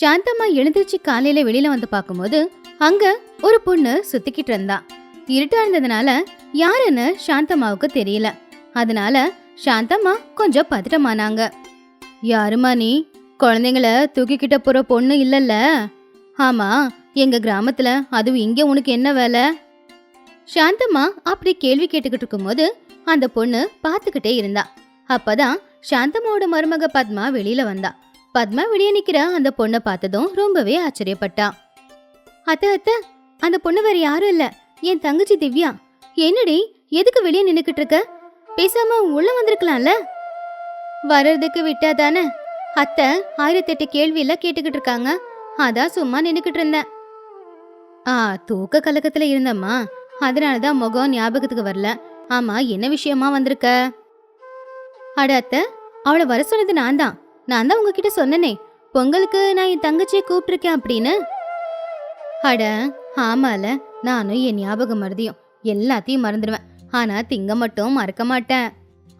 சாந்தம்மா எழுந்திருச்சு காலையில வெளியில வந்து பார்க்கும்போது அங்க ஒரு பொண்ணு சுத்திக்கிட்டு இருந்தா. இருட்டா இருந்ததுனால யாருன்னு சாந்தம்மாவுக்கு தெரியல. அதனால சாந்தம்மா கொஞ்சம் பதட்டமானாங்க. யாருமா நீ? குழந்தைங்கள தூக்கிக்கிட்ட போற பொண்ணு இல்லல்ல? ஆமா எங்க கிராமத்துல அதுவும் இங்க உனக்கு என்ன வேலை? சாந்தம்மா அப்படி கேள்வி கேட்டுக்கிட்டு இருக்கும்போது அந்த பொண்ணு பார்த்துக்கிட்டே இருந்தா. அப்பதான் சாந்தம்மாவோட மருமக பத்மா வெளியில வந்தா. பத்மா வெளியே நிக்கிற அந்த பொண்ணை பார்த்ததும் ரொம்பவே ஆச்சரியப்பட்டா. அத்த அத்த அந்த பொண்ணு வேற யாரும் இல்ல. என் தங்கச்சி திவ்யா. என்னடி எதுக்கு வெளியே நின்னுக்கிட்டு இருக்க? பேசாம உள்ள வந்திருக்கலாம்ல? வர்றதுக்கு விட்டாதானே? அத்தை ஆயிரத்தெட்டு கேள்வி எல்லாம் கேட்டுக்கிட்டு இருக்காங்க. அதான் சும்மா நின்னுக்கிட்டு இருந்தேன். ஆ தூக்க கலக்கத்துல இருந்தம்மா. அதனாலதான் முகம் ஞாபகத்துக்கு வரல. ஆமா என்ன விஷயமா வந்திருக்க? அட அத்தை அவளை வர சொன்னது நான் தான் நான் தான் உங்ககிட்ட சொன்னனே பொங்கலுக்கு நான் என் தங்கச்சியை கூப்பிட்டுருக்கேன் அப்படின்னு. அட ஆமால நானும் என் ஞாபகம் மறதியும் எல்லாத்தையும் மறந்துடுவேன். ஆனா திங்க மட்டும் மறக்க மாட்டேன்.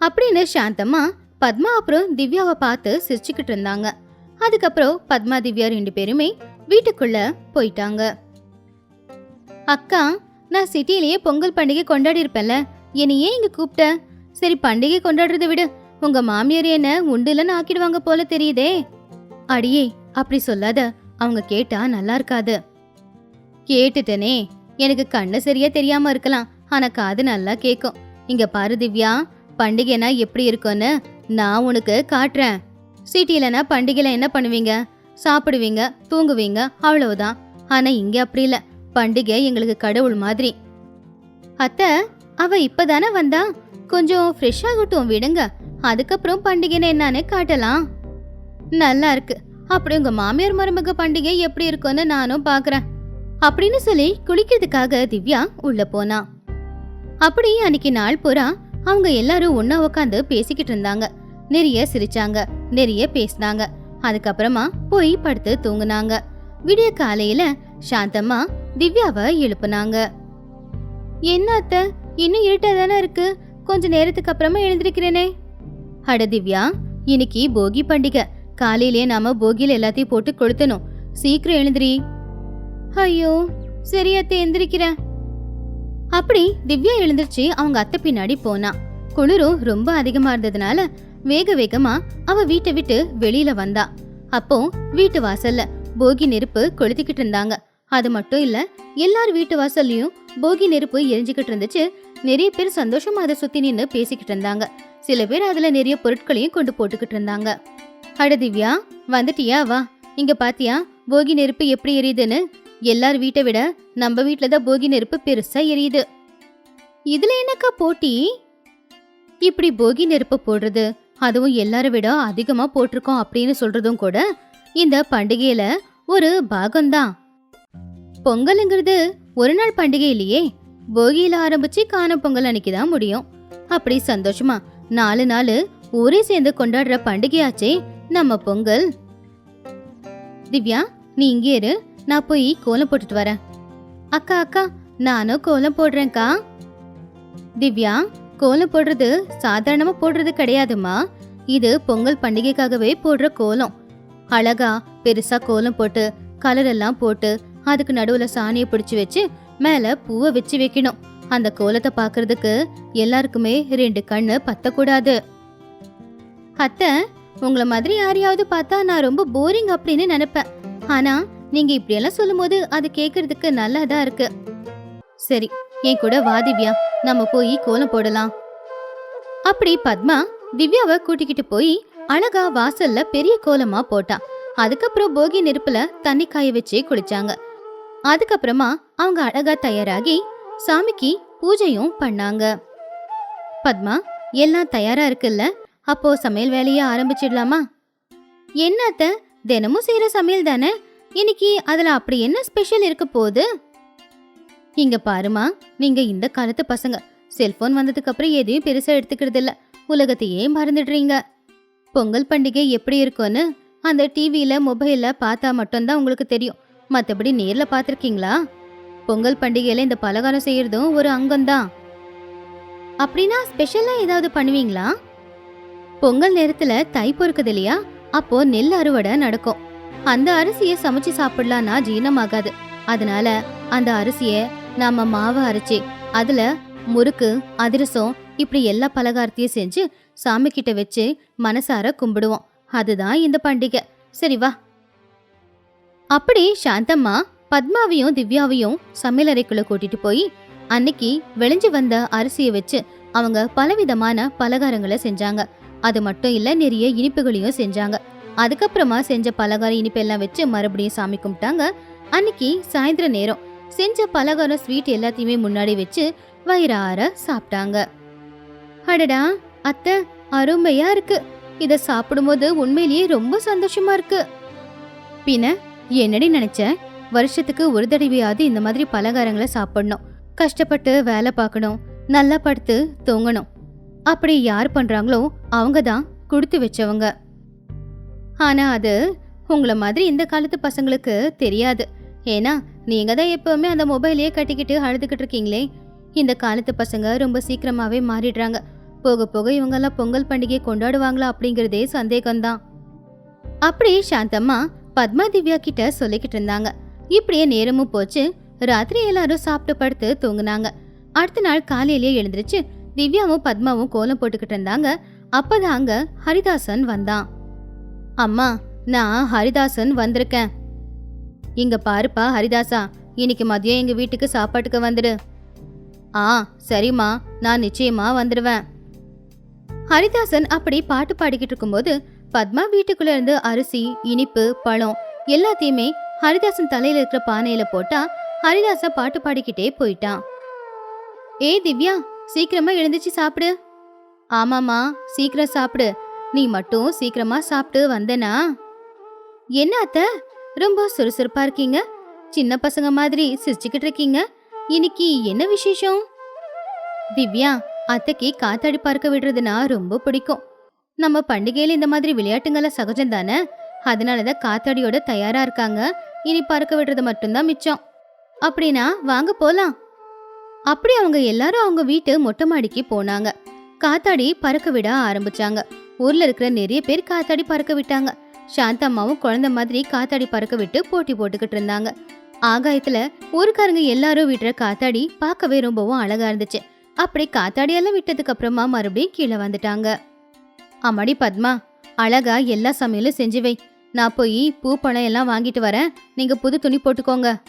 அப்படின்னு சாந்தம்மா பத்மா அப்புறம் திவ்யாவை பார்த்து சிரிச்சுக்கிட்டு இருந்தாங்க. அதுக்கப்புறம் பத்மா திவ்யா ரெண்டு பேருமே வீட்டுக்குள்ள போயிட்டாங்க. அக்கா நான் சிட்டிலேயே பொங்கல் பண்டிகை கொண்டாடி இருப்பேன்ல என்னை ஏன் இங்க கூப்பிட்ட? சரி பண்டிகை கொண்டாடுறதை விடு. உங்க மாமியார் என்ன உண்டுலன்னு ஆக்கிடுவாங்க போல தெரியுதே. அடியே அப்படி சொல்லாத. அவங்க கேட்டா நல்லா இருக்காது. கேட்டுட்டனே. எனக்கு கண்ணு சரியா தெரியாம இருக்கலாம். ஆனா காது நல்லா கேக்கும். இங்க பாரு திவ்யா பண்டிகைனா எப்படி இருக்கும்னு நான் உனக்கு காட்டுறேன். சிட்டிலனா பண்டிகைல என்ன பண்ணுவீங்க? சாப்பிடுவீங்க தூங்குவீங்க அவ்வளவுதான். ஆனா இங்க அப்படி இல்ல. பண்டிகை எங்களுக்கு கடவுள் மாதிரி. அத்தை அவ இப்பதானே வந்தா? கொஞ்சம் ஃப்ரெஷ் ஆகட்டும் விடுங்க. அதுக்கப்புறம் பண்டிகைன்னு என்னன்னு காட்டலாம். நல்லா இருக்கு. அப்படி உங்க மாமியார் மருமக பண்டிகை எப்படி இருக்கும்னு நானும் பாக்குறேன். அப்படின்னு சொல்லி குளிக்கிறதுக்காக திவ்யா உள்ள போனா. அப்படி அன்னைக்கு நாள் பூரா அவங்க எல்லாரும் ஒன்னா உட்காந்து பேசிக்கிட்டு இருந்தாங்க. நிறைய சிரிச்சாங்க நிறைய பேசினாங்க. அதுக்கப்புறமா போய் படுத்து தூங்குனாங்க. விடிய காலையில சாந்தம்மா திவ்யாவை எழுப்புனாங்க. என்ன அத்தை? இன்னும் இருட்டா தானே இருக்கு? கொஞ்ச நேரத்துக்கு அப்புறமா எழுந்திருக்கிறேனே. அட திவ்யா இன்னைக்கு போகி பண்டிகை. காலையிலேயே நாம போகியில எல்லாத்தையும் போட்டு கொளுத்தணும். சீக்கிரம் எழுந்திரி. ஐயோ சரி அத்தை எந்திரிக்கிறேன். அப்படி திவ்யா எழுந்திருச்சு அவங்க அத்தை பின்னாடி போனா. குளிரும் ரொம்ப அதிகமா இருந்ததுனால வேக வேகமா அவ வீட்டை விட்டு வெளியில வந்தா. அப்போ வீட்டு வாசல்ல போகி நெருப்பு கொளுத்திக்கிட்டு இருந்தாங்க. அது மட்டும் இல்ல எல்லார் வீட்டு வாசல்லையும் போகி நெருப்பு எரிஞ்சுக்கிட்டு இருந்துச்சு. நிறைய பேர் சந்தோஷமா அதை சுத்தி நின்னு பேசிக்கிட்டு இருந்தாங்க. சில பேர் அதுல நிறைய பொருட்களையும் கொண்டு போட்டுக்கிட்டு இருந்தாங்க. அட திவ்யா வந்துட்டியா? வா. இங்க பாத்தியா? போகி நெருப்பு எப்படி எரியுதுன்னு? எல்லார் வீட்டை விட நம்ம வீட்ல தான் போகி நெருப்பு பெருசா எரியுது. இதுல என்னக்கா போட்டி? இப்படி போகி நெருப்பு போடுறது அதுவும் எல்லாரை விட அதிகமா போட்டிருக்கோம் அப்படின்னு சொல்றதும் கூட இந்த பண்டிகையில ஒரு பாகம்தான். பொங்கலுங்கிறது ஒரு நாள் பண்டிகை இல்லையே போகியில ஆரம்பிச்சு காணும் பொங்கல் அன்னைக்கு தான் முடியும். அப்படி சந்தோஷமா நாலு நாள் ஊரே சேர்ந்து கொண்டாடுற பண்டிகையாச்சே நம்ம பொங்கல். திவ்யா நீ இங்கே இரு. நான் போய் கோலம் போட்டுட்டு வரேன். அக்கா அக்கா நானும் கோலம் போடுறேன்க்கா. திவ்யா கோலம் போடுறது சாதாரணமா போடுறது கிடையாதுமா? இது பொங்கல் பண்டிகைக்காகவே போடுற கோலம். அழகா பெருசா கோலம் போட்டு கலர் எல்லாம் போட்டு அதுக்கு நடுவில் சாணியை பிடிச்சி வச்சு மேல பூவை வச்சு வைக்கணும். அந்த கோலத்தை பாக்குறதுக்கு எல்லாருக்குமே ரெண்டு கண்ணு பத்தக்கூடாது. அத்தை உங்களை மாதிரி யாரையாவது பார்த்தா நான் ரொம்ப போரிங் அப்படின்னு நினைப்பேன். ஆனா நீங்க இப்படியெல்லாம் சொல்லும்போது அது கேக்குறதுக்கு நல்லாதான் இருக்கு. சரி என் கூட வா திவ்யா. நம்ம போய் கோலம் போடலாம். அப்படி பத்மா திவ்யாவை கூட்டிக்கிட்டு போய் அழகா வாசல்ல பெரிய கோலமா போட்டா. அதுக்கப்புறம் போகி நெருப்புல தண்ணி காய வச்சு குளிச்சாங்க. அதுக்கப்புறமா அவங்க அழகா தயாராகி சாமிக்கு பூஜையும் பண்ணாங்க. பத்மா எல்லாம் தயாரா இருக்குல்ல? அப்போ சமையல் வேலையை ஆரம்பிச்சிடலாமா? என்ன அத்தை தினமும் செய்யற சமையல் தானே? இன்னைக்கு அதுல அப்படி என்ன ஸ்பெஷல் இருக்க போகுது? இங்க பாருமா நீங்க இந்த காலத்து பசங்க. செல்போன் வந்ததுக்கு அப்புறம் எதையும் பெருசா எடுத்துக்கிறது இல்ல உலகத்தையே மறந்துடுறீங்க. பொங்கல் பண்டிகை எப்படி இருக்கும்னு அந்த டிவியில மொபைல்ல பார்த்தா மட்டும்தான் உங்களுக்கு தெரியும். மத்தபடி நேர்ல பார்த்துருக்கீங்களா பொங்கல் பண்டிகையில் இந்த பலகாரம் செய்யறதும் ஒரு அங்கம்தான். அப்படின்னா ஸ்பெஷலாக ஏதாவது பண்ணுவீங்களா? பொங்கல் நேரத்துல தை பொறுக்குது இல்லையா? அப்போ நெல் அறுவடை நடக்கும். அந்த அரிசியை சமைச்சு சாப்பிடலான்னா ஜீரணமாகாது. அதனால அந்த அரிசிய நாம மாவை அரைச்சி அதுல முறுக்கு அதிரசம் இப்படி எல்லா பலகாரத்தையும் செஞ்சு சாமி கிட்ட வச்சு மனசார கும்பிடுவோம். அதுதான் இந்த பண்டிகை. சரி வா அப்படி சாந்தம்மா பத்மாவையும் திவ்யாவையும் சமையலறைக்குள்ள கூட்டிட்டு போய் அன்னைக்கு விளைஞ்சு வந்த அரிசியை வச்சு அவங்க பலவிதமான பலகாரங்களை செஞ்சாங்க. அது மட்டும் இல்ல நிறைய இனிப்புகளையும் செஞ்சாங்க. அதுக்கப்புறமா செஞ்ச பலகாரம் இனிப்பெல்லாம் வச்சு மறுபடியும் சாமி கும்பிட்டாங்க. அன்னைக்கு சாயந்தர நேரம் செஞ்ச பலகாரம் ஸ்வீட் எல்லாத்தையுமே முன்னாடி வச்சு வயிறார சாப்பிட்டாங்க. அடடா அத்தை அருமையா இருக்கு. இத சாப்பிடும்போது உண்மையிலேயே ரொம்ப சந்தோஷமா இருக்கு. பின்ன என்னடி நினைச்சேன் வருஷத்துக்கு ஒரு தடவையாவது இந்த மாதிரி பலகாரங்களை சாப்பிடணும். கஷ்டப்பட்டு வேலை பார்க்கணும். நல்லா படுத்து தூங்கணும். அப்படி யார் பண்றாங்களோ அவங்க தான் கொடுத்து வச்சவங்க. ஆனா அது உங்களை மாதிரி இந்த காலத்து பசங்களுக்கு தெரியாது. ஏன்னா நீங்க தான் எப்பவுமே அந்த மொபைலையே கட்டிக்கிட்டு அழுதுகிட்டு இருக்கீங்களே. இந்த காலத்து பசங்க ரொம்ப சீக்கிரமாவே மாறிடுறாங்க. போக போக இவங்கெல்லாம் பொங்கல் பண்டிகை கொண்டாடுவாங்களா அப்படிங்கிறதே சந்தேகம்தான். அப்படி சாந்தம்மா பத்மா திவ்யா கிட்ட சொல்லிக்கிட்டு இருந்தாங்க. இப்படியே நேரமும் போச்சு. ராத்திரி எல்லாரும் சாப்பிட்டு படுத்து தூங்குனாங்க. அடுத்த நாள் காலையிலேயே எழுந்திருச்சு திவ்யாவும் பத்மாவும் கோலம் போட்டுக்கிட்டு இருந்தாங்க. அப்பதான் அங்க ஹரிதாசன் வந்தான். அம்மா நான் ஹரிதாசன் வந்திருக்கேன். இங்க பாருப்பா ஹரிதாசா இன்னைக்கு மதியம் எங்க வீட்டுக்கு சாப்பாட்டுக்கு வந்துடு. ஆ சரிம்மா நான் நிச்சயமா வந்துடுவேன் ஹரிதாசன் அப்படி பாட்டு பாடிக்கிட்டு இருக்கும்போது பத்மா வீட்டுக்குள்ள இருந்து அரிசி இனிப்பு பழம் எல்லாத்தையுமே ஹரிதாசன் தலையில இருக்கிற பானையில போட்டா ஹரிதாச பாட்டு பாடிக்கிட்டே போயிட்டான். ஏய் திவ்யா சீக்கிரமா எழுந்துச்சு சாப்பிடு. ஆமாமா சீக்கிரம் சாப்பிடு. நீ மட்டும் சீக்கிரமா சாப்பிட்டு வந்தனா? என்ன அத்தை ரொம்ப சுறுசுறுப்பா இருக்கீங்க. சின்ன பசங்க மாதிரி சிரிச்சுக்கிட்டு இருக்கீங்க. இன்னைக்கு என்ன விசேஷம்? திவ்யா அத்தைக்கு காத்தாடி பார்க்க விடுறதுனா ரொம்ப பிடிக்கும். நம்ம பண்டிகையில இந்த மாதிரி விளையாட்டுங்கள்லாம் சகஜம் தானே? அதனாலதான் காத்தாடியோட தயாரா இருக்காங்க. இனி பறக்க விடுறது மட்டும்தான் மிச்சம். அப்படின்னா வாங்க போலாம். அப்படி அவங்க எல்லாரும் அவங்க வீட்டு மொட்டை மாடிக்கு போனாங்க. காத்தாடி பறக்க விட ஆரம்பிச்சாங்க. ஊர்ல இருக்கிற நிறைய பேர் காத்தாடி பறக்க விட்டாங்க. சாந்தம்மாவும் குழந்தை மாதிரி காத்தாடி பறக்க விட்டு போட்டி போட்டுக்கிட்டு இருந்தாங்க. ஆகாயத்துல ஊருக்காரங்க எல்லாரும் விடுற காத்தாடி பார்க்கவே ரொம்பவும் அழகா இருந்துச்சு. அப்படி காத்தாடியெல்லாம் விட்டதுக்கு அப்புறமா மறுபடியும் கீழே வந்துட்டாங்க. அம்மாடி பத்மா அழகா எல்லா சமையலும் செஞ்சு வை. நான் போய் பூ பழம் எல்லாம் வாங்கிட்டு வரேன். நீங்க புது துணி போட்டுக்கோங்க.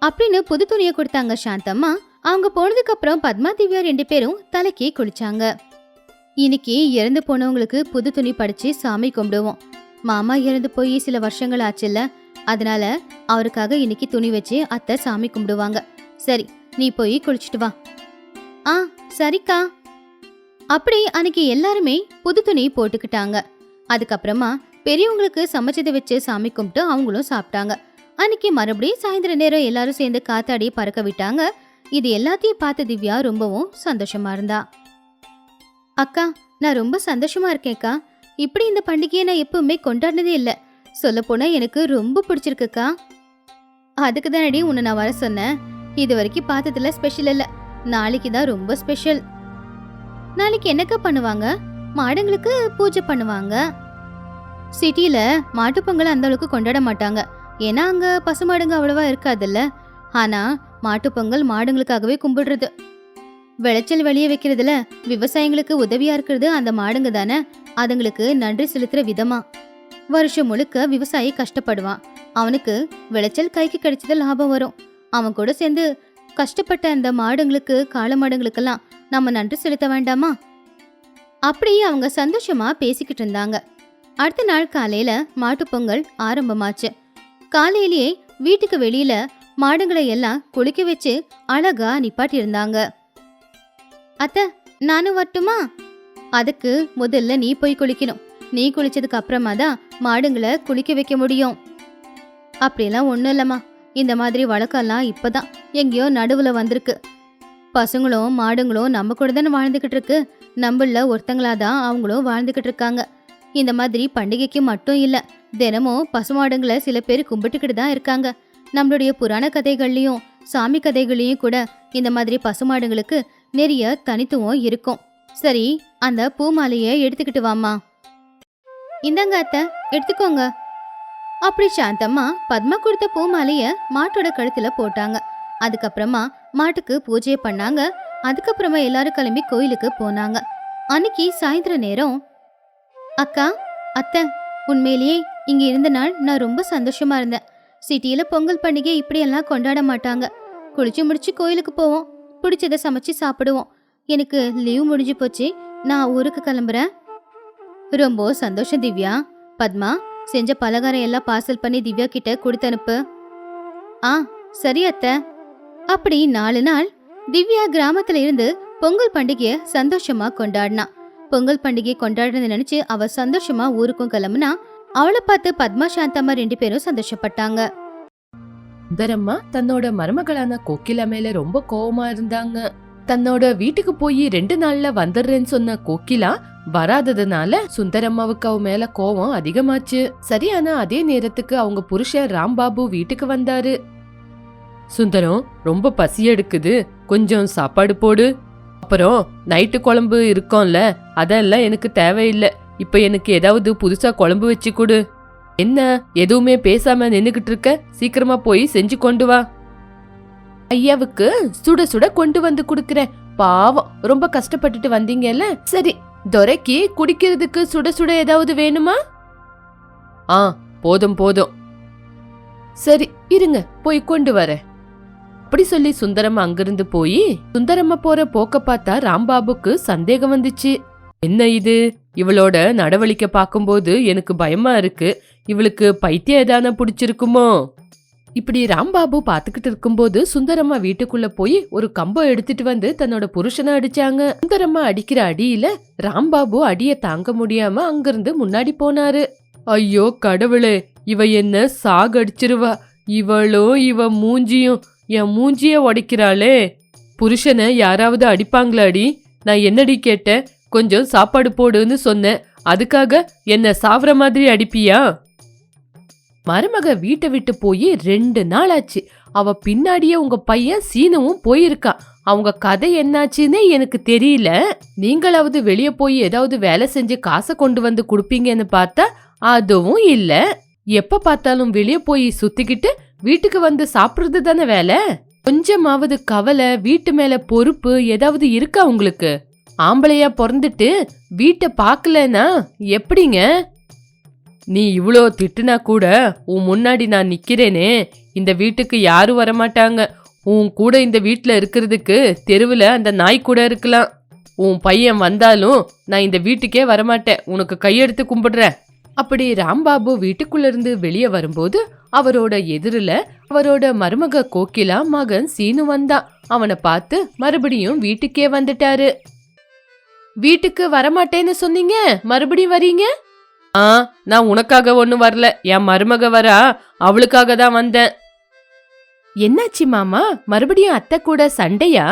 அப்படின்னு புது துணியை கொடுத்தாங்க சாந்தம்மா. அவங்க போனதுக்கு அப்புறம் பத்மா திவ்யா ரெண்டு பேரும் தலைக்கு குளிச்சாங்க. இன்னைக்கு இறந்து போனவங்களுக்கு புது துணி படிச்சு சாமி கும்பிடுவோம். மாமா இறந்து போய் சில வருஷங்கள் ஆச்சுல்ல அதனால அவருக்காக இன்னைக்கு துணி வச்சு அத்தை சாமி கும்பிடுவாங்க. சரி நீ போய் குளிச்சிட்டு வா. ஆ சரிக்கா. அப்படி அன்னைக்கு எல்லாருமே புது துணி போட்டுக்கிட்டாங்க. அதுக்கப்புறமா பெரியவங்களுக்கு சமைச்சதை வச்சு சாமி கும்பிட்டு அவங்களும் சாப்பிட்டாங்க. அன்னைக்கு மறுபடியும் சாயந்தர நேரம் எல்லாரும் சேர்ந்து காத்தாடி பறக்க விட்டாங்க. இது எல்லாத்தையும் பார்த்த திவ்யா ரொம்பவும் சந்தோஷமா இருந்தா. அக்கா நான் ரொம்ப சந்தோஷமா இருக்கேன்க்கா. இப்படி இந்த பண்டிகையை நான் எப்பவுமே கொண்டாடினதே இல்லை. சொல்ல போனா எனக்கு ரொம்ப பிடிச்சிருக்குக்கா. அதுக்கு தானடி உன்னை நான் வர சொன்னேன். இது வரைக்கும் பார்த்ததுல ஸ்பெஷல் இல்லை. நாளைக்கு தான் ரொம்ப ஸ்பெஷல் நாளைக்கு என்னக்கா பண்ணுவாங்க? மாடுங்களுக்கு பூஜை பண்ணுவாங்க. சிட்டியில மாட்டுப்பொங்கல் அந்த அளவுக்கு கொண்டாட மாட்டாங்க. ஏன்னா அங்க பசுமாடுங்க அவ்வளவா இருக்காதுல்ல. ஆனா மாட்டுப்பொங்கல் மாடுங்களுக்காகவே கும்பிடுறது. விளைச்சல் வெளியே வைக்கிறதுல விவசாயிங்களுக்கு உதவியா இருக்கிறது அந்த மாடுங்க தானே. அதுங்களுக்கு நன்றி செலுத்துற விதமா. வருஷம் முழுக்க விவசாயி கஷ்டப்படுவான். அவனுக்கு விளைச்சல் கைக்கு கிடைச்சது லாபம் வரும். அவன் கூட சேர்ந்து கஷ்டப்பட்ட அந்த மாடுங்களுக்கு காளை மாடுங்களுக்கெல்லாம் நம்ம நன்றி செலுத்த வேண்டாமா? அப்படியே அவங்க சந்தோஷமா பேசிக்கிட்டு இருந்தாங்க. அடுத்த நாள் காலையில மாட்டுப்பொங்கல் ஆரம்பமாச்சு. காலையிலேயே வீட்டுக்கு வெளியில மாடுங்களை எல்லாம் குளிக்க வச்சு அழகா நிப்பாட்டி இருந்தாங்க. அத்த நானும் வரட்டுமா? அதுக்கு முதல்ல நீ போய் குளிக்கணும். நீ குளிச்சதுக்கு அப்புறமா தான் மாடுங்களை குளிக்க வைக்க முடியும். அப்படியெல்லாம் ஒன்றும் இல்லம்மா. இந்த மாதிரி வழக்கம்லாம் இப்பதான். எங்கேயோ நடுவுல வந்திருக்கு. பசங்களும் மாடுங்களும் நம்ம கூட தானே வாழ்ந்துக்கிட்டு இருக்கு. நம்மள ஒருத்தங்களா தான் அவங்களும் வாழ்ந்துக்கிட்டு இருக்காங்க. இந்த மாதிரி பண்டிகைக்கு மட்டும் இல்லை தினமும் பசுமாடுங்களை சில பேர் கும்பிட்டுக்கிட்டு தான் இருக்காங்க. நம்மளுடைய புராண கதைகள்லையும் சாமி கதைகள்லையும் கூட இந்த மாதிரி பசுமாடுங்களுக்கு நிறைய தனித்துவம் இருக்கும். சரி அந்த பூ மாலையை எடுத்துக்கிட்டு வாமா இந்தாங்க அத்தை எடுத்துக்கோங்க. அப்படி சாந்தம்மா பத்மா கொடுத்த பூமாலைய மாட்டோட கழுத்துல போட்டாங்க. அதுக்கப்புறமா மாட்டுக்கு பூஜையை பண்ணாங்க. அதுக்கப்புறமா எல்லாரும் கிளம்பி கோயிலுக்கு போனாங்க. அன்னைக்கு சாயந்தர நேரம் அக்கா அத்தை உண்மையிலேயே இங்க இருந்த நாள் நான் ரொம்ப சந்தோஷமா இருந்தேன். சிட்டியில பொங்கல் பண்டிகை இப்படியெல்லாம் கொண்டாட மாட்டாங்க. குளிச்சு முடிச்சு கோயிலுக்கு போவோம். பிடிச்சத சமைச்சு சாப்பிடுவோம். எனக்கு லீவ் முடிஞ்சு போச்சு. நான் ஊருக்கு கிளம்புறேன். ரொம்ப சந்தோஷம் திவ்யா. பத்மா செஞ்ச பலகாரம் எல்லாம் பார்சல் பண்ணி திவ்யா கிட்ட கொடுத்து அனுப்பு ஆ சரி அத்தை. அப்படி நாலு நாள் திவ்யா கிராமத்துல இருந்து பொங்கல் பண்டிகைய சந்தோஷமா கொண்டாடினா. பொங்கல் பண்டிகை கொண்டாடுறத நினைச்சு அவ சந்தோஷமா ஊருக்கும் கிளம்புனா அவளை பார்த்து பத்மா சாந்தம்மா ரெண்டு பேரும் சந்தோஷப்பட்டாங்க. சுந்தரம்மா தன்னோட மருமகளான கோகிலா மேல ரொம்ப கோவமா இருந்தாங்க. தன்னோட வீட்டுக்கு போய் ரெண்டு நாள்ல வந்துடுறேன்னு சொன்ன கோகிலா வராததுனால சுந்தரம்மாவுக்கு அவ மேல கோவம் அதிகமாச்சு. சரியான அதே நேரத்துக்கு அவங்க புருஷன் ராம்பாபு வீட்டுக்கு வந்தாரு. சுந்தரம் ரொம்ப பசி எடுக்குது. கொஞ்சம் சாப்பாடு போடு. அப்புறம் நைட்டு குழம்பு இருக்கோம்ல அதெல்லாம் எனக்கு தேவையில்லை. இப்ப எனக்கு ஏதாவது புதுசா குழம்பு வச்சு கொடு. என்ன எதுவுமே பேசாம நின்னுகிட்டு இருக்க? சீக்கிரமா போய் செஞ்சு கொண்டு வா. ஐயாவுக்கு சுட சுட கொண்டு வந்து குடுக்கறேன். பாவம் ரொம்ப கஷ்டப்பட்டுட்டு வந்தீங்கல்ல? சரி துரைக்கு குடிக்கிறதுக்கு சுட சுட ஏதாவது வேணுமா? ஆ போதும் போதும். சரி இருங்க போய் கொண்டு வரேன். அப்படி சொல்லி சுந்தரம் அங்கிருந்து போய் சுந்தரம்மா போற போக்க பார்த்தா ராம்பாபுக்கு சந்தேகம் வந்துச்சு. என்ன இது? இவளோட நடவடிக்கை பார்க்கும்போது எனக்கு பயமா இருக்கு. இவளுக்கு பைத்தியம் ஏதான பிடிச்சிருக்குமோ? இப்படி ராம்பாபு பாத்துக்கிட்டு இருக்கும்போது சுந்தரம்மா வீட்டுக்குள்ள போய் ஒரு கம்பம் எடுத்துட்டு வந்து தன்னோட புருஷனை அடிச்சாங்க. சுந்தரம்மா அடிக்கிற அடியில ராம்பாபு அடிய தாங்க முடியாம அங்கிருந்து முன்னாடி போனாரு. ஐயோ கடவுளே இவ என்ன சாகடிச்சிருவா. இவளோ இவ மூஞ்சியும் என் மூஞ்சியே உடைக்கிறாளே புருஷனை யாராவது அடிப்பாங்களாடி? நான் என்னடி கேட்டேன்? கொஞ்சம் சாப்பாடு போடுன்னு சொன்னேன். அதுக்காக என்ன சாவற மாதிரி அடிப்பியா? மருமக வீட்டை விட்டு போய் ரெண்டு நாள் ஆச்சு அவ பின்னாடியே உங்க பையன் சீனவும் போயிருக்கா. அவங்க கதை என்னாச்சுன்னே எனக்கு தெரியல. நீங்களாவது வெளியே போய் ஏதாவது வேலை செஞ்சு காசை கொண்டு வந்து கொடுப்பீங்கன்னு பார்த்தா அதுவும் இல்ல. எப்ப பார்த்தாலும் வெளியே போய் சுத்திக்கிட்டு வீட்டுக்கு வந்து சாப்பிடுறது தானே வேலை? கொஞ்சமாவது கவலை வீட்டு மேல பொறுப்பு ஏதாவது இருக்கா உங்களுக்கு? ஆம்பளையா பிறந்துட்டு வீட்டை பார்க்கலனா எப்படிங்க? நீ இவ்வளோ திட்டுனா கூட உன் முன்னாடி நான் நிக்கிறேனே. இந்த வீட்டுக்கு யாரும் வரமாட்டாங்க. உன் கூட இந்த வீட்டில் இருக்கிறதுக்கு தெருவில் அந்த நாய் கூட இருக்கலாம். உன் பையன் வந்தாலும் நான் இந்த வீட்டுக்கே வரமாட்டேன். உனக்கு கையெடுத்து கும்பிடுறேன். அப்படி ராம்பாபு வீட்டுக்குள்ளேருந்து வெளியே வரும்போது அவரோட எதிரில் அவரோட மருமக கோகிலா மகன் சீனு வந்தான் அவனை பார்த்து மறுபடியும் வீட்டுக்கே வந்துட்டாரு. வீட்டுக்கு வரமாட்டேன்னு சொன்னீங்க? மறுபடியும் வரீங்க? ஆ நான் உனக்காக ஒன்றும் வரல. என் மருமக வரா. அவளுக்காக தான் வந்தேன். என்னாச்சு மாமா? மறுபடியும் அத்தை கூட சண்டையா?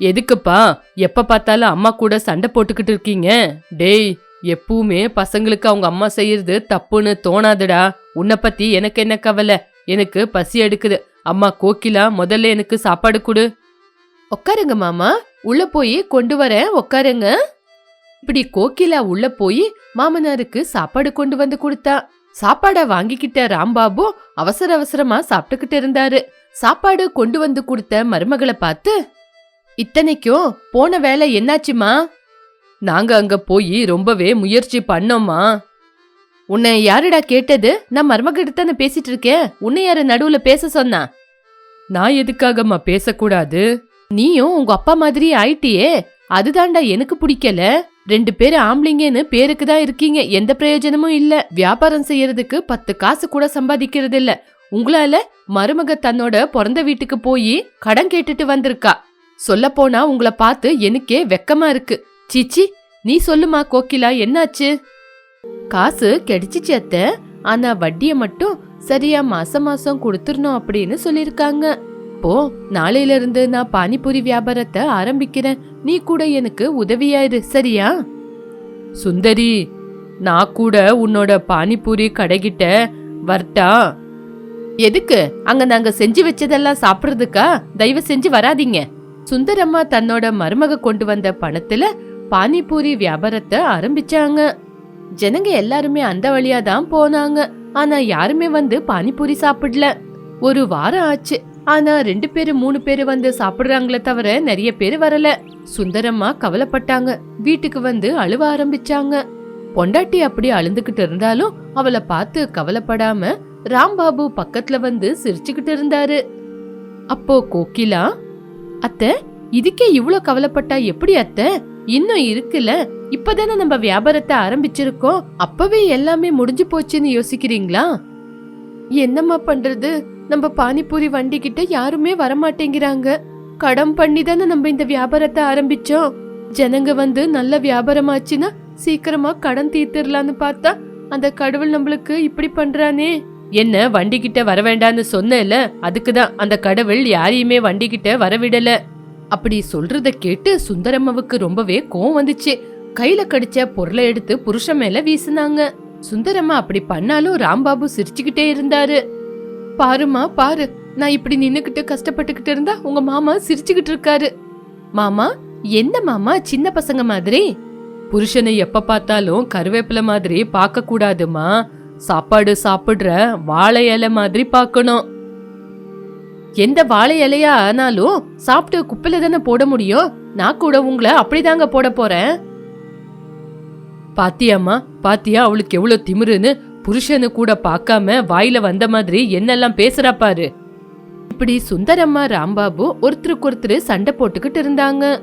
எதுக்குப்பா? எப்ப பார்த்தாலும் அம்மா கூட சண்டை போட்டுக்கிட்டு இருக்கீங்க. டேய் எப்பவுமே பசங்களுக்கு அவங்க அம்மா செய்யறது தப்புன்னு தோணாதுடா. உன்னை பத்தி எனக்கு என்ன கவலை? எனக்கு பசி எடுக்குது. அம்மா கோகிலா முதல்ல எனக்கு சாப்பாடு கொடு. உட்காருங்க மாமா. உள்ள போய் கொண்டு வரேன். உட்காருங்க இப்படி கோகிலா உள்ள போய் மாமனாருக்கு சாப்பாடு கொண்டு வந்து கொடுத்தா. சாப்பாட வாங்கிக்கிட்ட ராம்பாபு அவசர அவசரமா சாப்பிட்டுக்கிட்டு இருந்தாரு. சாப்பாடு கொண்டு வந்து கொடுத்த மருமகளை பார்த்து இத்தனைக்கும் போன வேலை என்னாச்சுமா? நாங்க அங்க போய் ரொம்பவே முயற்சி பண்ணோமா உன்னை யாருடா கேட்டது? நான் மருமகிட்ட தானே பேசிட்டு இருக்கேன் உன்னை யாரு நடுவுல பேச சொன்னா? நான் எதுக்காகம்மா பேசக்கூடாது? நீயும் உங்க அப்பா மாதிரி ஆயிட்டியே. அதுதான்டா எனக்கு பிடிக்கல. ரெண்டு பேரும் ஆம்பளைங்கன்னு பேருக்கு தான் இருக்கீங்க. எந்த பிரயோஜனமும் இல்ல. வியாபாரம் செய்யறதுக்கு பத்து காசு கூட சம்பாதிக்கிறது இல்ல உங்களால மருமக தன்னோட பிறந்த வீட்டுக்கு போய் கடன் கேட்டுட்டு வந்திருக்கா. சொல்ல போனா உங்களை பார்த்து எனக்கே வெக்கமா இருக்கு. சீச்சி நீ சொல்லுமா கோகிலா என்னாச்சு? காசு கிடைச்சிச்சு அத்தை. ஆனா வட்டிய மட்டும் சரியா மாசம் மாசம் கொடுத்துடணும் அப்படின்னு சொல்லிருக்காங்க போ நாளையில இருந்து நான் பானிபூரி வியாபாரத்தை ஆரம்பிக்கிறேன். நீ கூட எனக்கு உதவியாயிரு சரியா? சுந்தரி நான் கூட உன்னோட பானிபூரி கடைகிட்ட வரட்டா? எதுக்கு? அங்க நாங்க செஞ்சு வச்சதெல்லாம் சாப்பிடுறதுக்கா? தயவு செஞ்சு வராதீங்க. சுந்தரம்மா தன்னோட மருமக கொண்டு வந்த பணத்துல பானிபூரி வியாபாரத்தை ஆரம்பிச்சாங்க. ஜனங்க எல்லாருமே அந்த வழியா தான் போனாங்க. ஆனா யாருமே வந்து பானிபூரி சாப்பிடல. ஒரு வாரம் ஆச்சு. ஆனா ரெண்டு பேரு மூணு பேரு வந்து சாப்பிடுறாங்களே தவிர நிறைய பேர் வரல. சுந்தரம்மா கவலைப்பட்டாங்க. வீட்டுக்கு வந்து அழுவ ஆரம்பிச்சாங்க. பொண்டாட்டி அப்படி அழுந்துகிட்டு இருந்தாலும் அவளை பார்த்து கவலைப்படாம ராம்பாபு பக்கத்துல வந்து சிரிச்சுக்கிட்டு இருந்தாரு. அப்போ கோகிலா அத்தை இதுக்கே இவ்வளோ கவலைப்பட்டா எப்படி அத்தை? இன்னும் இருக்குல்ல? இப்பதானே நம்ம வியாபாரத்தை ஆரம்பிச்சிருக்கோம். அப்பவே எல்லாமே முடிஞ்சு போச்சுன்னு யோசிக்கிறீங்களா? என்னம்மா பண்றது? நம்ம பானிபூரி வண்டி கிட்ட யாருமே வரமாட்டேங்கிறாங்க. கடன் பண்ணி தானே நம்ம இந்த வியாபாரத்தை ஆரம்பிச்சோம். ஜனங்க வந்து நல்ல வியாபாரமாச்சுன்னா சீக்கிரமா கடன் தீர்த்திடலான்னு பார்த்தா அந்த கடவுள் நம்மளுக்கு இப்படி பண்றானே. என்ன வண்டி கிட்ட வர வேண்டாம்னு சொன்னேல அதுக்குதான் அந்த கடவுள் யாரையுமே வண்டி கிட்ட வரவிடல. அப்படி சொல்றத கேட்டு சுந்தரம்மாவுக்கு ரொம்பவே கோவம் வந்துச்சு. கையில கடிச்ச பொருளை எடுத்து புருஷன் மேல வீசுனாங்க. சுந்தரம்மா அப்படி பண்ணாலும் ராம்பாபு சிரிச்சுக்கிட்டே இருந்தாரு. பாருமா பாரு. நான் இப்படி நின்னுக்கிட்டு கஷ்டப்பட்டுக்கிட்டு இருந்தா உங்க மாமா சிரிச்சுக்கிட்டு இருக்காரு. மாமா என்ன மாமா? சின்ன பசங்க மாதிரி? புருஷனை எப்ப பார்த்தாலும் கருவேப்பிலை மாதிரி பார்க்க கூடாதுமா சாப்பாடு சாப்பிடுற வாழை இலை மாதிரி பார்க்கணும். எந்த வாழை இலையா ஆனாலும் சாப்பிட்டு குப்பையில தானே போட முடியும்? நான் கூட உங்களை அப்படிதாங்க போட போறேன். பாத்தியாம்மா பாத்தியா அவளுக்கு எவ்வளவு திமிருன்னு புருஷனு கூட பார்க்காம வாயில வந்த மாதிரி என்னெல்லாம் பேசுறா பாரு. இப்படி சுந்தரம்மா ராம்பாபு ஒருத்தருக்கு ஒருத்தர் சண்டை போட்டுக்கிட்டு இருந்தாங்க.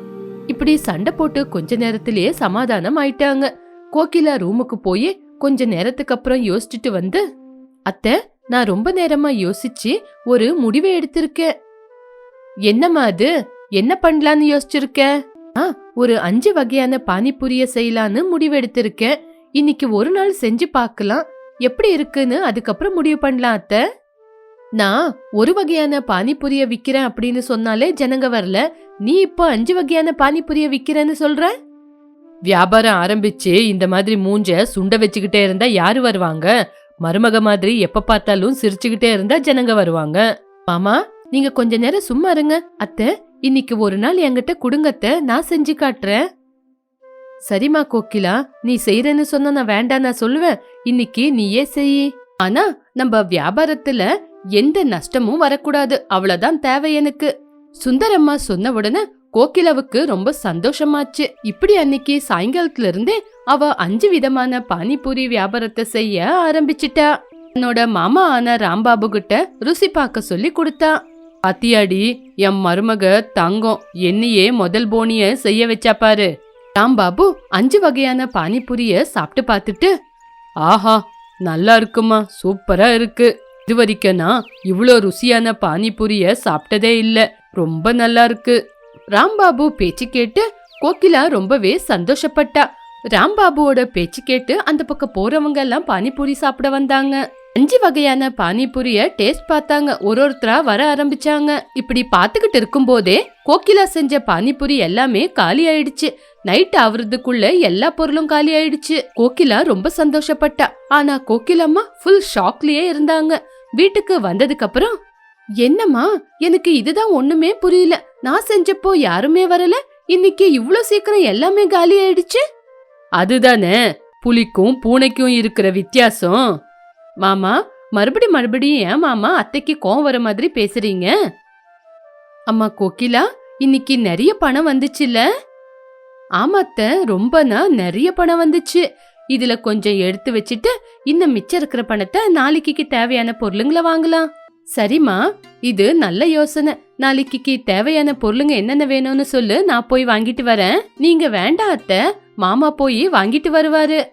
இப்படி சண்டை போட்டு கொஞ்ச நேரத்திலேயே சமாதானம் ஆயிட்டாங்க. கோகிலா ரூமுக்கு போய் கொஞ்ச நேரத்துக்கு அப்புறம் யோசிச்சுட்டு வந்து அத்தை நான் ரொம்ப நேரமா யோசிச்சு ஒரு முடிவை எடுத்திருக்கேன். என்னம்மா அது? என்ன பண்ணலான்னு யோசிச்சிருக்க? ஆ ஒரு அஞ்சு வகையான பானிபூரிய செய்யலான்னு முடிவு எடுத்திருக்கேன். இன்னைக்கு ஒரு நாள் செஞ்சு பார்க்கலாம். எப்படி இருக்குன்னு அதுக்கப்புறம் முடிவு பண்ணலாம் அத்தை. நான் ஒரு வகையான பானிபூரிய விக்கிறேன் அப்படின்னு சொன்னாலே ஜனங்க வரல. நீ இப்போ அஞ்சு வகையான பானிபூரிய விக்கிறேன்னு சொல்ற? வியாபாரம் ஆரம்பிச்சு இந்த மாதிரி மூஞ்ச சுண்ட வச்சுக்கிட்டே இருந்தா யாரு வருவாங்க? மருமக மாதிரி எப்ப பார்த்தாலும் சிரிச்சுக்கிட்டே இருந்தா ஜனங்க வருவாங்க. மாமா நீங்க கொஞ்ச நேரம் சும்மா இருங்க. அத்தை இன்னைக்கு ஒரு நாள் என்கிட்ட குடுங்கத்த நான் செஞ்சு காட்டுறேன். சரிம்மா கோக்கிலா நீ செய்யறேன்னு சொன்னா நான் வேண்டாம் நான் சொல்லுவேன். இன்னைக்கு நீயே செய். ஆனா நம்ம வியாபாரத்துல எந்த நஷ்டமும் வரக்கூடாது. அவ்வளவுதான் தேவை எனக்கு. சுந்தரம்மா சொன்ன உடனே கோகிலாவுக்கு ரொம்ப சந்தோஷமாச்சு. இப்படி அன்னைக்கு சாயங்காலத்துல இருந்தே அவ அஞ்சு விதமான பானிபூரி வியாபாரத்தை செய்ய ஆரம்பிச்சிட்டா. தன்னோட மாமா ஆன ராம்பாபு கிட்ட ருசி பார்க்க சொல்லி கொடுத்தா. பாத்தியாடி என் மருமக தங்கம் என்னையே முதல் போனிய செய்ய வச்சா பாரு. ராம்பாபு அஞ்சு வகையான பானிபூரிய சாப்பிட்டு பார்த்துட்டு ஆஹா நல்லா இருக்குமா சூப்பரா இருக்கு. இது வரைக்கும் நான் இவ்வளோ ருசியான பானிபூரிய சாப்பிட்டதே இல்லை. ரொம்ப நல்லா இருக்கு. ராம்பாபு பேச்சு கேட்டு கோகிலா ரொம்பவே சந்தோஷப்பட்டா. ராம்பாபுவோட பேச்சு கேட்டு அந்த பக்கம் போறவங்க எல்லாம் பானிபூரி சாப்பிட வந்தாங்க. அஞ்சு வகையான பானிபூரிய டேஸ்ட் பார்த்தாங்க. ஒரு ஒருத்தரா வர ஆரம்பிச்சாங்க. இப்படி பார்த்துக்கிட்டு இருக்கும்போதே கோகிலா செஞ்ச பானிபூரி எல்லாமே காலி ஆயிடுச்சு. நைட் ஆவறதுக்குள்ள எல்லா பொருளும் காலி ஆயிடுச்சு. கோகிலா ரொம்ப சந்தோஷப்பட்டா. ஆனா கோகிலம்மா ஃபுல் ஷாக்லயே இருந்தாங்க. வீட்டுக்கு வந்ததுக்கு அப்புறம் என்னம்மா? எனக்கு இதுதான் ஒண்ணுமே புரியல. நான் செஞ்சப்போ யாருமே வரல. இன்னைக்கு இவ்ளோ சீக்கிரம் எல்லாமே காலி ஆயிடுச்சு? அதுதானே. புலிக்கும் பூனைக்கும் இருக்கிற வித்தியாசம். மாமா மறுபடி மறுபடியும் ஏன் மாமா அத்தைக்கு கோவம் வர மாதிரி பேசுறீங்க? அம்மா கோகிலா இன்னைக்கு நிறைய பணம் வந்துச்சுல்ல? ஆமாத்த ரொம்பனா நிறைய பணம் வந்துச்சு. இதுல கொஞ்சம் எடுத்து வச்சுட்டு இன்னும் மிச்சம் இருக்கிற பணத்தை நாளைக்கு தேவையான பொருளுங்களை வாங்கலாம். சரிம்மா இது நல்ல யோசனை. நாளைக்கு தேவையான பொருளுங்க என்னென்ன வேணும்னு சொல்லு நான் போய் வாங்கிட்டு வரேன். நீங்க வேண்டாம் அத்தை. மாமா போய் வாங்கிட்டு வருவாரு.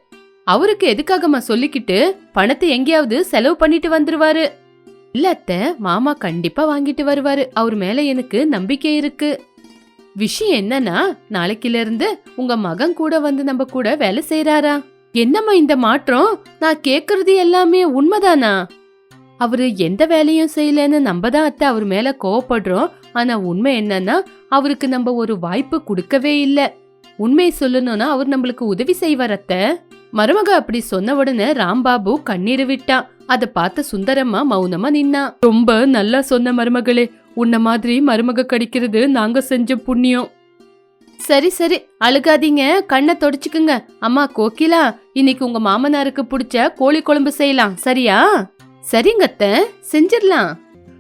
அவருக்கு எதுக்காகம்மா சொல்லிக்கிட்டு பணத்தை எங்கேயாவது செலவு பண்ணிட்டு வந்துருவாரு? இல்ல அத்தை. மாமா கண்டிப்பா வாங்கிட்டு வருவாரு. அவர் மேல எனக்கு நம்பிக்கை இருக்கு. விஷயம் என்னன்னா நாளைக்குல இருந்து உங்க மகன் கூட வந்து நம்ம கூட வேலை செய்யறாரா என்னம்மா இந்த மாற்றம்? நான் கேக்குறது எல்லாமே உண்மைதானா? அவரு எந்த வேலையும் செய்யலன்னு நம்ம தான் அத்தை அவர் மேல கோவப்படுறோம். ஆனா உண்மை என்னன்னா அவருக்கு நம்ம ஒரு வாய்ப்பு கொடுக்கவே இல்ல. உண்மையை சொல்லணும்னா அவர் நம்மளுக்கு உதவி செய்வார் அத்தை. மருமக அப்படி சொன்ன உடனே ராம்பாபு கண்ணீர் விட்டான் அத பார்த்த சுந்தரம்மா மௌனமா நின்னா. ரொம்ப நல்லா சொன்ன மருமகளே உன்ன மாதிரி மருமக கடிக்கிறது நாங்க செஞ்ச புண்ணியம். சரி சரி அழுகாதீங்க கண்ணை தொடச்சுக்குங்க. அம்மா கோகிலா இன்னைக்கு உங்க மாமனாருக்கு பிடிச்ச கோழி குழம்பு செய்யலாம். சரியா? சரிங்கத்த செஞ்சிடலாம்.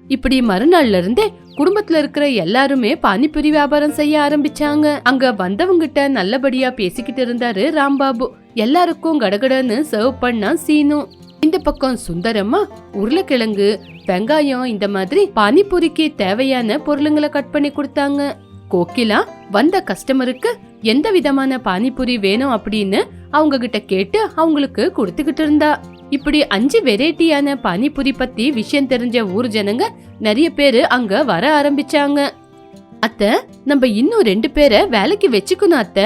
இப்படி மறுநாள்ல இருந்தே குடும்பத்துல இருக்கிற எல்லாருமே பானிபூரி வியாபாரம் செய்ய ஆரம்பிச்சாங்க. அங்க வந்தவங்கிட்ட நல்லபடியா பேசிக்கிட்டு இருந்தாரு ராம்பாபு. எல்லாருக்கும் கடகடன்னு சர்வ் பண்ணா சீனு. இந்த பக்கம் சுந்தரம்மா உருளைக்கிழங்கு வெங்காயம் இந்த மாதிரி பானிபூரிக்கு தேவையான பொருளுங்களை கட் பண்ணி கொடுத்தாங்க. கோகிலா வந்த கஸ்டமருக்கு எந்த விதமான பானிபூரி வேணும் அப்படின்னு அவங்க கிட்ட கேட்டு அவங்களுக்கு கொடுத்துக்கிட்டு இருந்தா. இப்படி அஞ்சு வெரைட்டியான பானிபூரி பத்தி விஷயம் தெரிஞ்ச ஊர் ஜனங்க நிறைய பேரு அங்க வர ஆரம்பிச்சாங்க. அத்த நம்ம இன்னும் ரெண்டு பேரை வேலைக்கு வச்சுக்கணும் அத்த.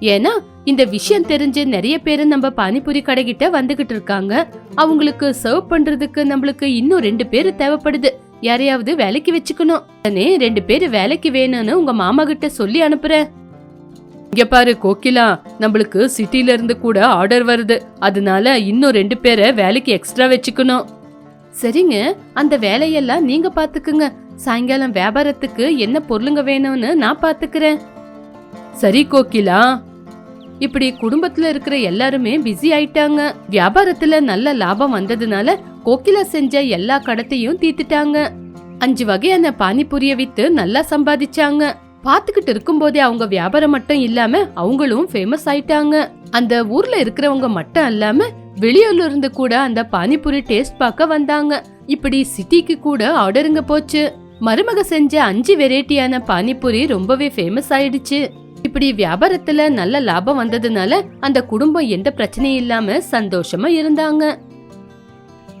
ஏன்னா இந்த விஷயம் தெரிஞ்சு நிறைய பேரு நம்ம பானிபூரி கடைகிட்ட வந்துகிட்டு இருக்காங்க. அவங்களுக்கு சர்வ் பண்றதுக்கு நம்மளுக்கு இன்னும் ரெண்டு பேர் தேவைப்படுது. யாரையாவது வேலைக்கு வச்சுக்கணும். உடனே ரெண்டு பேர் வேலைக்கு வேணும்னு உங்க மாமா கிட்ட சொல்லி அனுப்புறேன். இங்க பாரு கோகிலா நம்மளுக்கு சிட்டில இருந்து கூட ஆர்டர் வருது. அதனால இன்னும் ரெண்டு பேரை வேலைக்கு எக்ஸ்ட்ரா வச்சுக்கணும். சரிங்க அந்த வேலையெல்லாம் நீங்க பாத்துக்குங்க. சாயங்காலம் வியாபாரத்துக்கு என்ன பொருளுங்க வேணும்னு நான் பாத்துக்கிறேன். சரி கோகிலா. இப்படி குடும்பத்துல இருக்கிற எல்லாருமே பிஸி ஆயிட்டாங்க. வியாபாரத்துல நல்ல லாபம் வந்ததுனால கோகிலா செஞ்ச எல்லா கடத்தையும் தீத்துட்டாங்க அஞ்சு வகையான பானிபூரிய வித்து நல்லா சம்பாதிச்சாங்க. பார்த்துக்கிட்டு இருக்கும்போதே அவங்க வியாபாரம் மட்டும் இல்லாம அவங்களும் ஃபேமஸ் ஆயிட்டாங்க. அந்த ஊர்ல இருக்கிறவங்க மட்டும் இல்லாம வெளியூர்ல இருந்து கூட அந்த பானிபூரி டேஸ்ட் பார்க்க வந்தாங்க. இப்படி சிட்டிக்கு கூட ஆர்டருங்க போச்சு. மருமக செஞ்ச அஞ்சு வெரைட்டியான பானிபூரி ரொம்பவே ஃபேமஸ் ஆயிடுச்சு. இப்படி வியாபாரத்துல நல்ல லாபம் வந்ததுனால அந்த குடும்பம் எந்த பிரச்சனையும் இல்லாம சந்தோஷமா இருந்தாங்க.